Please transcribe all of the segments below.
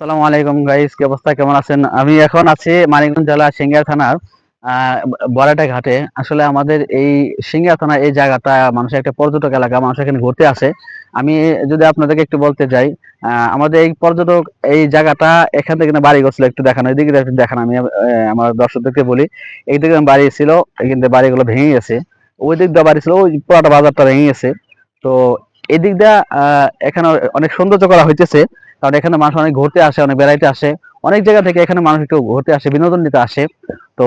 আসসালামু আলাইকুম গাইস কি অবস্থা? কেমন আছেন? আমি এখন আছি মানিকগঞ্জ জেলা সিঙ্গার থানার বড়াটা ঘাটে। আসলে আমাদের এই সিঙ্গার থানা এই জায়গাটা মানুষের একটা পর্যটক এলাকা, মানুষ এখানে ঘুরতে আসে। আমি যদি আপনাদেরকে একটু বলতে যাই আমাদের এই পর্যটক এই জায়গাটা এখান থেকে বাড়ি করছিল একটু দেখানো এদিকে দেখানো, আমি আমার দর্শকদেরকে বলি। এইদিকে বাড়ি ছিল, এখান থেকে বাড়িগুলো ভেঙে গেছে। ওই দিক দিয়ে বাড়ি ছিল, ওই পুরাটা বাজারটা ভেঙে গেছে। তো এদিক দিয়ে এখানে অনেক সৌন্দর্য করা হইতেছে। কারণ এখানে মানুষ অনেক ঘুরতে আসে, অনেক বেড়াইতে আসে। অনেক জায়গা থেকে এখানে মানুষ একটু ঘুরতে আসে, বিনোদন নিতে আসে। তো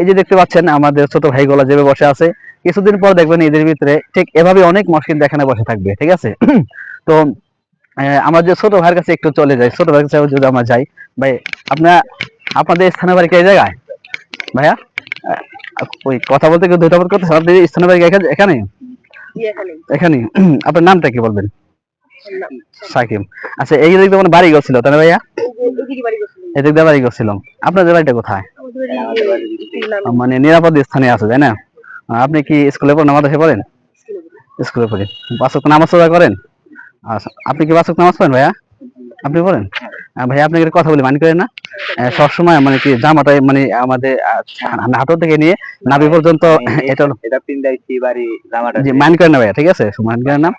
এই যে দেখতে পাচ্ছেন, আমাদের ছোট ভাইগুলো যেভাবে বসে আছে, কিছুদিন পর দেখবেন এদের ভিতরে ঠিক এভাবে অনেক মানুষ কিন্তু এখানে বসে থাকবে, ঠিক আছে? তো আমার যে ছোট ভাইয়ের কাছে একটু চলে যাই, ছোট ভাইয়ের কাছে যদি আমরা যাই, ভাই আপনার আপনাদের স্থানীয় বাড়ি কে জায়গায়? ভাইয়া ওই কথা বলতে কেউ দুইটা করতে স্থানীয় বাড়ি এখানে? এখানে। আপনার নামটা কি বলবেন? সাকিব। আচ্ছা এই দিক দিয়ে বাড়ি গেছিল না ভাইয়া? এদিক দিয়ে বাড়ি গেছিলাম আপনাদের বাড়িটা কোথায়? মানে নিরাপদ স্থানে আছে, তাই না? আপনি কি স্কুলে পড়েন, মাদ্রাসায় পড়েন? স্কুলে পড়ি বাসক নামাজ পড়া করেন? আচ্ছা আপনি কি বাসক নামাজ পড়েন, ভাইয়া? আপনি পড়েন? ভাইয়া, আপনাকে কথা বলি মানি করেন না? সবসময় মানে কি জামাটা মানে আমাদের আহ, হাঁটু থেকে নিয়ে নাভি পর্যন্ত এটা হলো এটা পিন্দাইছি বাড়ি জামাটা জি মাইন্ড করেন না ভাইয়া ঠিক আছে? মাইন্ড করেন না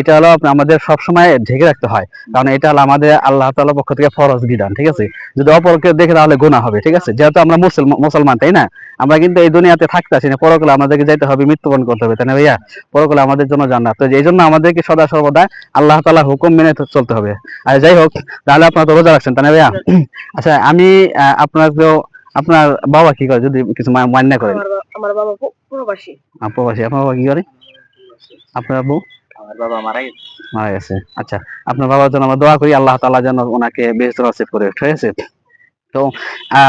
এটা হলো আমাদের সবসময় ঢেকে রাখতে হয়। কারণ এটা হলো আমাদের আল্লাহ তাআলার পক্ষ থেকে ফরজ বিধান ঠিক আছে? যদি অপরকে দেখে তাহলে গুনাহ হবে ঠিক আছে? যেহেতু আমরা মুসলমান মুসলমান তাই না? আমরা কিন্তু এই দুনিয়াতে থাকতে আসি না। পরকালে আমাদেরকে যাইতে হবে মৃত্যুবরণ করতে হবে তাই না ভাইয়া? পরকালে আমাদের জন্য জান্নাত। তো এই জন্য আমাদেরকে সদা সর্বদা আল্লাহ তাআলার হুকুম মেনে চলতে হবে। আর যাই হোক তাহলে আপনারা তো রোজা রাখছেন তাই না ভাইয়া? আচ্ছা আমি আহ, আপনার আপনার বাবা কি করে? যদি কিছু মান্য করেন আমার বাবা প্রবাসী। প্রবাসী। আপনার বাবা কি করে? আপনার বউ আমার বাবা মারা গেছে। মারা গেছে। আচ্ছা আপনার বাবার জন্য আমরা দোয়া করি আল্লাহ তাআলা যেন ওনাকে বেহেশত নসিব করে ঠিক আছে তো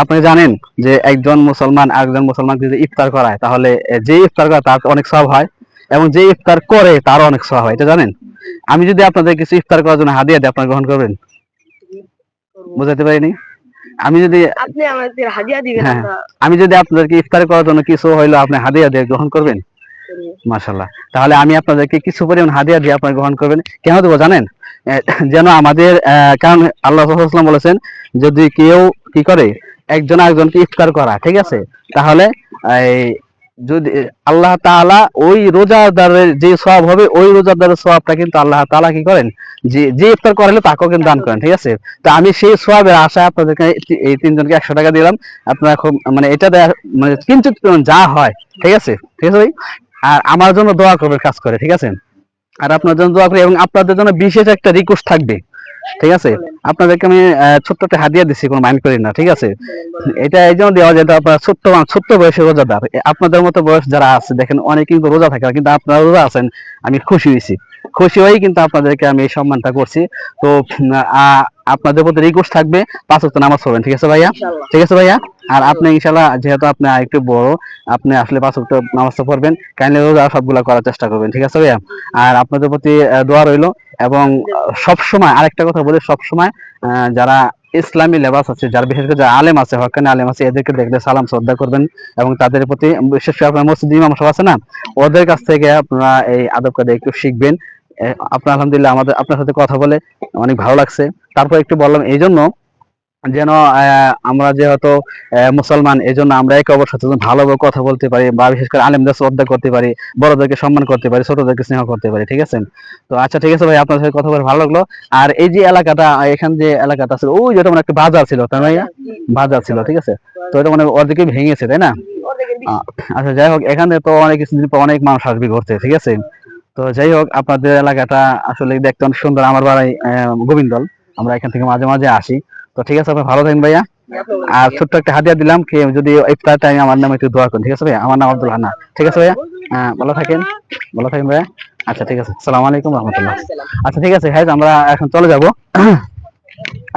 আপনি জানেন যে একজন মুসলমান আরেকজন মুসলমান যদি ইফতার করায় তাহলে যে ইফতার করে তার অনেক সব হয় এবং যে ইফতার করে তার অনেক সব হয়। এটা জানেন? আমি যদি আপনাদের কিছু ইফতার করার জন্য হাদিয়া দিই আপনারা গ্রহণ করবেন? বুঝাতে পারিনি? আমি যদি আপনি আমাদের হাদিয়া দিবেন হ্যাঁ। আমি যদি আপনাদেরকে ইফতার করার জন্য কিছু হইল আপনি হাদিয়া দিয়ে গ্রহণ করবেন? করি। মাশাল্লাহ তাহলে আমি আপনাদেরকে কিছু পরিমাণ হাদিয়া দিয়ে আপনারা গ্রহণ করবেন। কেন দেবো জানেন? যেন আমাদের কারণ আল্লাহ সাল্লাম বলেছেন যদি কেউ কি করে একজন আরেকজনকে ইফতার করা ঠিক আছে? তাহলে এই যদি আল্লাহ তাআলা ওই রোজাদারের যে সওয়াব হবে ওই রোজাদারের সওয়াবটা কিন্তু আল্লাহ তাআলা কি করেন? যে যে ইফতার করালে তাকেও কিন্তু দান করেন ঠিক আছে? তো আমি সেই সওয়াবের আশায় আপনাদেরকে এই- তিনজনকে একশো টাকা দিলাম। আপনারা খুব মানে এটা মানে কিঞ্চিত যা হয় ঠিক আছে? ঠিক আছে ভাই? আর আমার জন্য দোয়া করবে কাজ করে ঠিক আছে? আর আপনার জন্য দোয়া করি এবং আপনাদের জন্য বিশেষ একটা রিকোয়েস্ট থাকবে ঠিক আছে? আপনাদেরকে আমি ছোট্ট একটা হাদিয়া দিচ্ছি কোনো মাইন্ড করি না ঠিক আছে? এটা এই জন্য দেওয়া যায় আপনার ছোট্ট ছোট্ট বয়সে রোজাদার। আপনাদের মতো বয়স যারা আছে দেখেন অনেকে কিন্তু রোজা থাকে কিন্তু আপনারা রোজা আছেন আমি খুশি হয়েছি। খুশি হয়েই কিন্তু আপনাদেরকে আমি এই সম্মানটা করছি। তো আপনাদের প্রতি রিকোয়েস্ট থাকবে পাঁচ ওয়াক্ত নামাজ পড়বেন ঠিক আছে ভাইয়া? ঠিক আছে ভাইয়া? আর আপনি ইনশাল্লাহ যেহেতু আপনি একটু বড় আপনি আসলে পাঁচ ওয়াক্ত নামাজটা পড়বেন কাইন্ডলি রোজা সবগুলা করার চেষ্টা করবেন ঠিক আছে ভাইয়া? আর আপনাদের প্রতি দোয়া রইল এবং সব সময় আরেকটা কথা বলি সব সময় যারা ইসলামী লেবাস আছে যারা বিশেষ করে যারা আলেম আছে হকানি আলেম আছে এদেরকে দেখলে সালাম শ্রদ্ধা করবেন এবং তাদের প্রতি বিশেষ করে আপনার মসজিদ ইমাম সব আছে না ওদের কাছ থেকে আপনারা এই আদব কায়দা একটু শিখবেন। আপনার আলহামদুলিল্লাহ আমাদের আপনার সাথে কথা বলে অনেক ভালো লাগছে। তারপর একটু বললাম এই জন্য যেন আমরা যেহেতু মুসলমান এই জন্য আমরা একে সাথে ভালোভাবে কথা বলতে পারি বা বিশেষ করে আলেমদের শ্রদ্ধা করতে পারি বড়দেরকে সম্মান করতে পারি ছোটদেরকে স্নেহ করতে পারি ঠিক আছে? তো আচ্ছা ঠিক আছে ভাই আপনার সাথে কথা বলে ভালো লাগল। আর এই যে এলাকাটা এখান যে এলাকাটা ছিল ওই যেটা মানে একটা বাজার ছিল তাই না বাজার ছিল ঠিক আছে? তো এটা মানে অর্ধেকে ভেঙেছে তাই না? আচ্ছা যাই হোক এখানে তো অনেক অনেক মানুষ আসবে ঘুরতে ঠিক আছে? তো যাই হোক আপনাদের এলাকাটা আসলে দেখতে অনেক সুন্দর আমার বাড়ি আহ, গোবিন্দল। আমরা এখান থেকে মাঝে মাঝে আসি। তো ঠিক আছে আপনি ভালো থাকেন ভাইয়া। আর ছোট্ট একটা হাতিয়া দিলাম কি যদি ইফতার টাইম আমার নামে একটু দোয়া করুন ঠিক আছে ভাইয়া? আমার নাম আব্দুল হান্না ঠিক আছে ভাইয়া? হ্যাঁ ভালো থাকেন। ভালো থাকেন ভাইয়া? আচ্ছা ঠিক আছে। সালাম আলাইকুম রহমতুল্লাহ। আচ্ছা ঠিক আছে হ্যাঁ আমরা এখন চলে যাব।